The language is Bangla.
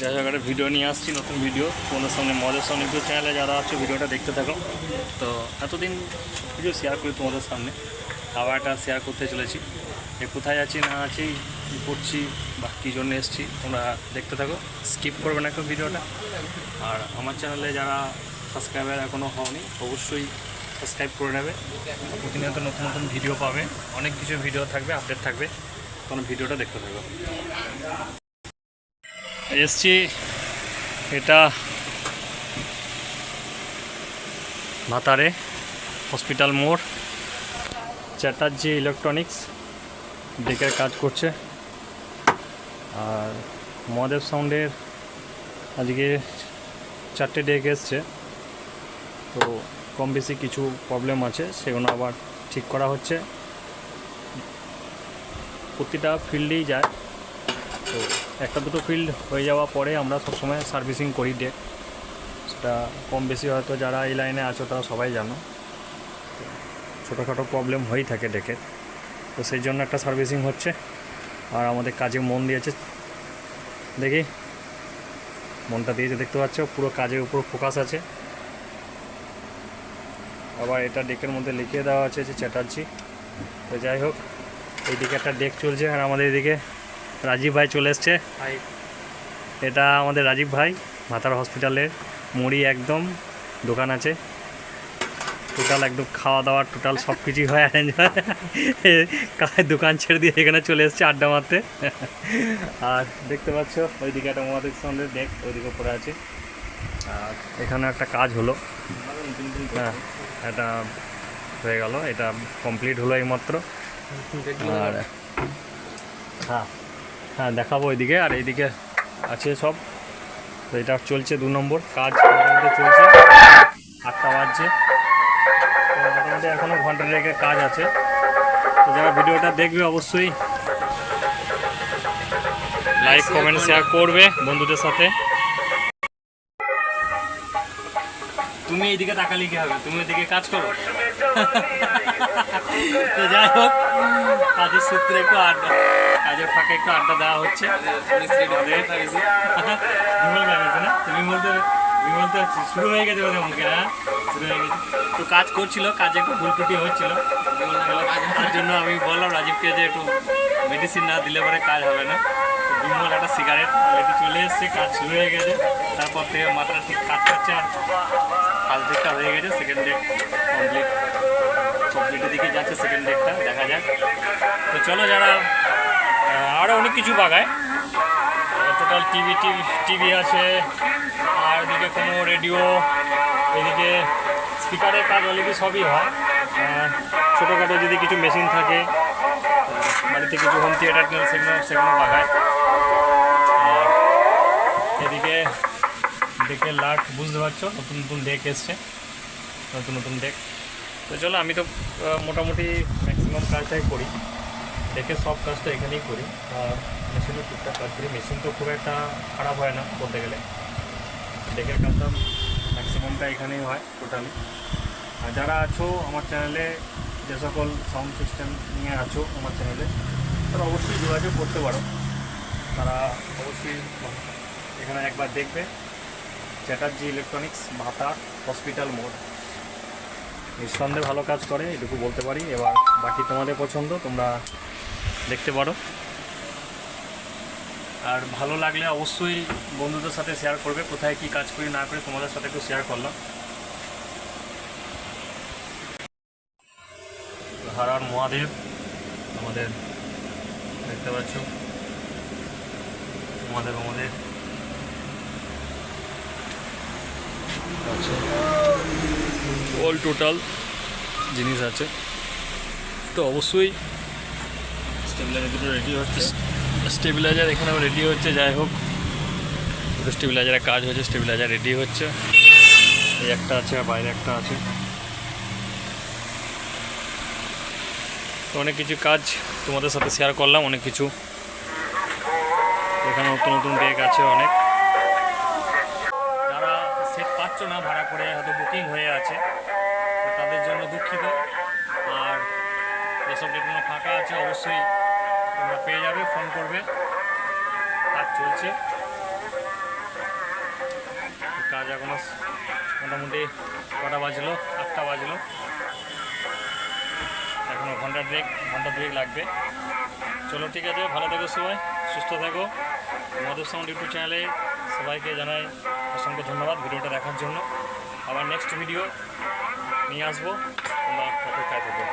যাই একটা ভিডিও নিয়ে আসছি, নতুন ভিডিও তোমাদের সামনে মজার সামনে ভিডিও চ্যানেলে যারা আছে ভিডিওটা দেখতে থাকো। তো এতদিন কিছু শেয়ার করি তোমাদের সামনে। আবার একটা শেয়ার করতে চলেছি। যে কোথায় আছি, না আছি, কী করছি, বা কী জন্য এসেছি, তোমরা দেখতে থাকো। স্কিপ করবে না কেউ ভিডিওটা। আর আমার চ্যানেলে যারা সাবস্ক্রাইবার এখনও হওনি, অবশ্যই সাবস্ক্রাইব করে নেবে। প্রতিনিয়ত নতুন নতুন ভিডিও পাবে। অনেক কিছু ভিডিও থাকবে আপডেট থাকবে। তখন ভিডিওটা দেখতে থাকো। এসছি। এটা ভাতারে হসপিটাল মোড়। চ্যাটার্জি ইলেকট্রনিক্স। ডেকের কাজ করছে। আর মহাদেব সাউন্ডের আজকে চারটে ডেক এসছে। তো কম বেশি কিছু প্রবলেম আছে, সেগুলো আবার ঠিক করা হচ্ছে। প্রতিটা ফিল্ডেই যায়। তো একটা দুটো ফিল্ড হয়ে যাওয়া পরে আমরা সবসময় সার্ভিসিং করি ডেক সেটা কম বেশি হয়তো যারা এই লাইনে আছো, তারা সবাই জানো। ছোটোখাটো প্রবলেম হয়েই থাকে ডেকের তো সেই জন্য একটা সার্ভিসিং হচ্ছে। আর আমাদের কাজে মন দিয়েছে। দেখি, মনটা দিয়েছে, দেখতে পাচ্ছ? পুরো কাজের উপর ফোকাস আছে। আবার এটা ডেকের মধ্যে লিখিয়ে দেওয়া আছে যে, চ্যাটার্জি। তো যাই হোক এইদিকে একটা ডেক চলছে। আর আমাদের এদিকে রাজীব ভাই চলে এসছে। এটা আমাদের রাজীব ভাই মাতার হসপিটালের মুড়ি একদম দোকান আছে। টোটাল একদম খাওয়া দাওয়া টোটাল সব কিছুই হয় অ্যারেঞ্জ হয়। দোকান ছেড়ে দিয়ে এখানে চলে এসছে আড্ডা মারতে। আর দেখতে পাচ্ছ ওইদিকে একটা মহাদেব সন্ধ্যে দেখ ওইদিকে পড়ে আছে। আর এখানে একটা কাজ হলো। হ্যাঁ এটা হয়ে গেল এটা কমপ্লিট হলো এইমাত্র। আর হ্যাঁ। হ্যাঁ দেখাবো ওইদিকে। আর এইদিকে আছে সব। তো এটা চলছে দু নম্বর কাজ। মোটামুটি চলছে। আটটা বাজছে। তো মোটামুটি এখনও ঘণ্টা রেখে কাজ আছে। তো যারা ভিডিওটা দেখবে অবশ্যই লাইক কমেন্ট শেয়ার করবে বন্ধুদের সাথে। তুমি এইদিকে তাকালে কি হবে? তুমি এদিকে কাজ করো। তো যাই হোক কাজের সূত্রে একটু আড্ডা। কাজের ফাঁকে একটু আড্ডা দেওয়া হচ্ছে। বিমল ব্যাপারে না? তো বিমল তো বিমল তো শুরু হয়ে গেছে বোধহয় মুখে হ্যাঁ? শুরু হয়ে গেছে। তো কাজ করছিল কাজে একটু ভুল ত্রুটি হচ্ছিল তার জন্য আমি বললাম রাজীবকে যে একটু মেডিসিন না দিলে পরে কাজ হবে না। বিমল একটা সিগারেট অলরেডি চলে এসছে কাজ শুরু হয়ে গেছে। তারপর থেকে মাথাটা ঠিক কাজ করছে আর ফার্স্ট ডেকটা হয়ে গেছে সেকেন্ড ডেক কমপ্লিট কমপ্লিটের দিকে যাচ্ছে সেকেন্ড ডেকটা দেখা যাক। তো চলো যারা আরও অনেক কিছু বাগায়। টোটাল টিভি টিভি টিভি আছে, আর এদিকে কোনো রেডিও এদিকে স্পিকারের কাজ অলরেডি সবই হয়। ছোটোখাটো যদি কিছু মেশিন থাকে বাড়িতে কিছু হোম থিয়েটার সেগুলো সেগুলো বাগায়। এদিকে ডেকের লাট বুঝতে পারছ? নতুন নতুন ডেক এসছে। নতুন নতুন ডেক তো চলো, আমি তো মোটামুটি ম্যাক্সিমাম কাজটাই করি। ডেকে সব কাজটা এখানেই করি। আর মেশিনও টুকটাক কাজ করি। মেশিন তো খুব একটা খারাপ হয় না বলতে গেলে। ডেকের কাজটা ম্যাক্সিমামটা এখানেই হয় টোটালি আর যারা আছো আমার চ্যানেলে যে সকল সাউন্ড সিস্টেম নিয়ে আছো আমার চ্যানেলে তারা অবশ্যই যোগাযোগ করতে পারো। তারা অবশ্যই এখানে একবার দেখবে। চ্যাটার্জি ইলেকট্রনিক্স ভাতা হসপিটাল মোড় নিঃসন্দেহে ভালো কাজ করে, এটুকু বলতে পারি। এবার বাকি তোমাদের পছন্দ, তোমরা দেখতে পারো। আর ভালো লাগলে অবশ্যই বন্ধুদের সাথে শেয়ার করবে, কোথায় কি কাজ করি না করে তোমাদের সাথে একটু শেয়ার করলাম। হারার মহাদেব, আমাদের দেখতে পাচ্ছ। মহাদেব, আমাদের। অল টোটাল জিনিস আছে। তো অবশ্যই স্টেবিলাইজার দুটো রেডি হচ্ছে। স্টেবিলাইজার এখানেও রেডি হচ্ছে, যাই হোক। দুটো স্টেবিলাইজারের কাজ হচ্ছে স্টেবিলাইজার রেডি হচ্ছে। এই একটা আছে আর বাইরে একটা আছে। তো অনেক কিছু কাজ তোমাদের সাথে শেয়ার করলাম, অনেক কিছু। এখানে নতুন নতুন ডেক আছে অনেক। যারা সেট পাচ্ছ না, ভাড়া করে হয়তো বুকিং হয়ে আছে, তাদের জন্য দুঃখিত। যেসব ডেটগুলো ফাঁকা আছে, অবশ্যই তোমরা পেয়ে যাবে, ফোন করবে। কাজ চলছে। কাজ এখনও মোটামুটি কটা বাজলো? আটটা বাজলো। এখনও ঘণ্টা দেড়েক ঘণ্টা দুয়েক লাগবে। চলো ঠিক আছে, ভালো থাকো সবাই, সুস্থ থাকো। মধুর সাউন্ড ইউটিউব চ্যানেলে সবাইকে জানাই অসংখ্য ধন্যবাদ ভিডিওটা দেখার জন্য। আবার নেক্সট ভিডিও নিয়ে আসব, তোমরা অপেক্ষায় থাকো।